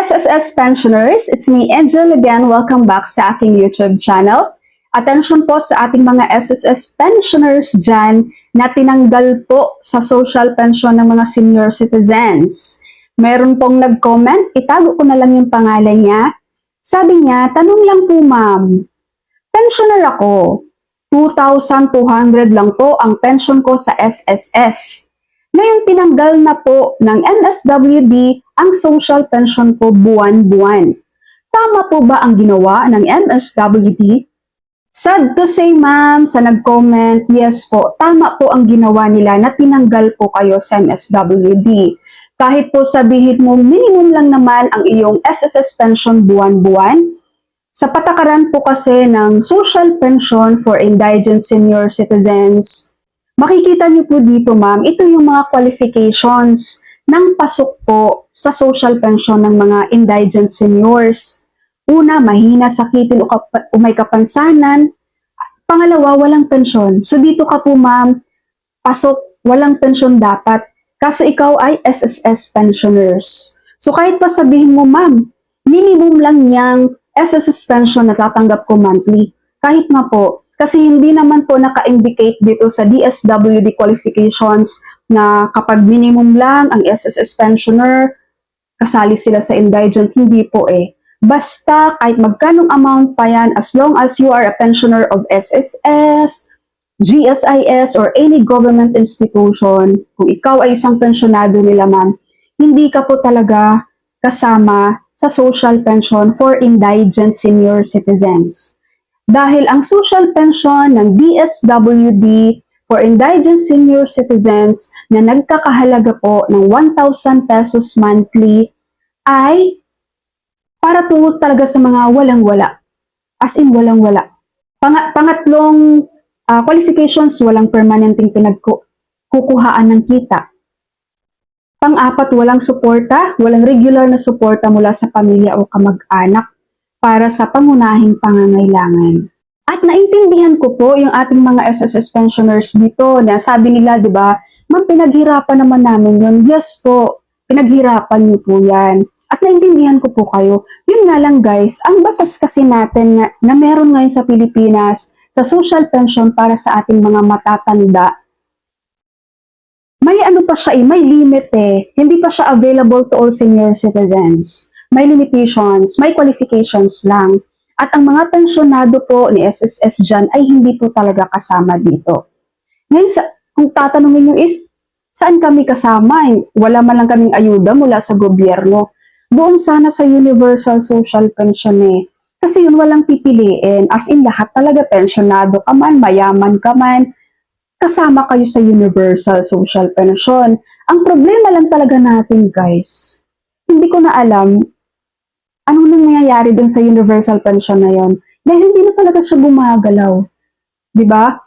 SSS pensioners, it's me Angel again. Welcome back sa aking YouTube channel. Attention po sa ating mga SSS pensioners dyan na tinanggal po sa social pension ng mga senior citizens. Meron pong nag-comment, itago ko na lang yung pangalan niya. Sabi niya, tanong lang po ma'am, pensioner ako. 2,200 lang po ang pension ko sa SSS. Ngayon tinanggal na po ng MSWD ang social pension ko buwan-buwan. Tama po ba ang ginawa ng MSWD? Sad to say ma'am, sa nag-comment, yes po, tama po ang ginawa nila na tinanggal po kayo sa MSWD. Kahit po sabihin mo minimum lang naman ang iyong SSS pension buwan-buwan, sa patakaran po kasi ng social pension for indigent senior citizens, makikita niyo po dito ma'am, ito yung mga qualifications ng pasok po sa social pension ng mga indigent seniors. Una, mahina, sakitin o, o may kapansanan. Pangalawa, walang pensyon. So dito ka po ma'am, pasok, walang pensyon dapat. Kaso ikaw ay SSS pensioners. So kahit pa sabihin mo ma'am, minimum lang niyang SSS pension na tatanggap ko monthly. Kahit nga po, kasi hindi naman po naka-indicate dito sa DSWD qualifications na kapag minimum lang ang SSS pensioner, kasali sila sa indigent, hindi po eh. Basta kahit magkanong amount pa yan, as long as you are a pensioner of SSS, GSIS, or any government institution, kung ikaw ay isang pensionado nila man, hindi ka po talaga kasama sa social pension for indigent senior citizens. Dahil ang social pension ng DSWD for indigent senior citizens na nagkakahalaga po ng 1,000 pesos monthly ay para po talaga sa mga walang-wala. As in, walang-wala. Pang- pangatlong ah, qualifications, walang permanenteng pinagkukuhaan ng kita. Pang-apat, walang suporta, walang regular na suporta mula sa pamilya o kamag-anak para sa pangunahing pangangailangan. At naintindihan ko po yung ating mga SSS pensioners dito na sabi nila, di ba, ma'am, pinaghirapan naman namin yun. Yes po, pinaghirapan niyo po yan. At naintindihan ko po kayo. Yun nga lang guys, ang batas kasi natin na, na meron ngayon sa Pilipinas sa social pension para sa ating mga matatanda, may ano pa siya eh, may limit eh. Hindi pa siya available to all senior citizens. May limitations, may qualifications lang. At ang mga pensyonado po ni SSS dyan ay hindi po talaga kasama dito. Ngayon, sa, kung tatanungin nyo is, saan kami kasama? Wala man lang kaming ayuda mula sa gobyerno. Doon sana sa Universal Social Pension eh. Kasi yun walang pipiliin. As in lahat talaga pensyonado ka man, mayaman ka man, kasama kayo sa Universal Social Pension. Ang problema lang talaga natin guys, hindi ko na alam anong nangyayari dun sa Universal Pension na yon. Dahil hindi na talaga siya gumagalaw. Di ba?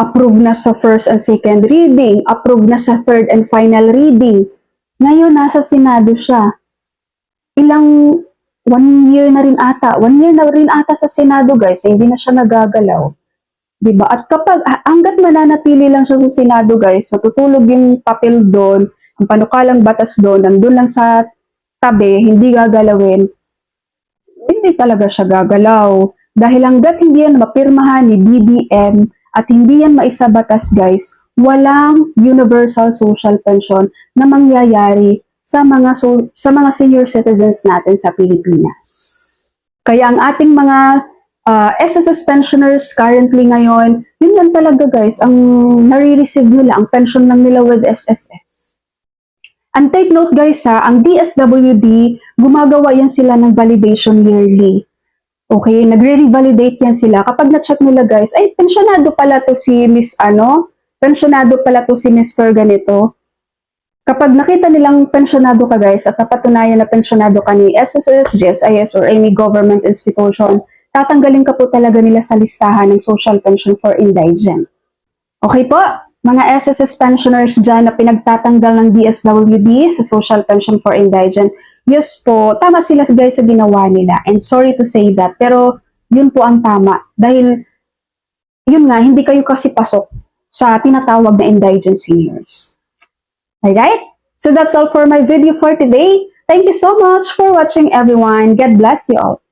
Approve na sa first and second reading, approve na sa third and final reading. Ngayon, nasa Senado siya. Ilang, one year na rin ata, one year na rin ata sa Senado guys, eh, hindi na siya nagagalaw. 'di ba? At kapag hangga't mananatili lang siya sa Senado, guys, natutulog yung papel doon, ang panukalang batas doon, nandun lang sa tabi, hindi gagalawin, hindi talaga siya gagalaw. Dahil hangga't hindi yan mapirmahan ni BBM at hindi yan maisabatas, guys, walang universal social pension na mangyayari sa mga so- sa mga senior citizens natin sa Pilipinas. Kaya ang ating mga uh, SSS pensioners currently ngayon, yun lang talaga guys, ang nare-receive nila, ang pension lang nila with SSS. And take note guys ha, ang DSWD, gumagawa yan sila ng validation yearly. Okay, nagre-revalidate yan sila. Kapag na-check nila guys, ay pensionado pala to si Miss ano, pensionado pala to si Mr. ganito. Kapag nakita nilang pensionado ka guys at napatunayan na pensionado ka ni SSS, GSIS or any government institution, tatanggalin ka po talaga nila sa listahan ng social pension for indigent. Okay po, mga SSS pensioners dyan na pinagtatanggal ng DSWD sa social pension for indigent, yes po, tama sila guys sa ginawa nila. And sorry to say that, pero yun po ang tama. Dahil, yun nga, hindi kayo kasi pasok sa tinatawag na indigent seniors. Alright? So that's all for my video for today. Thank you so much for watching everyone. God bless you all.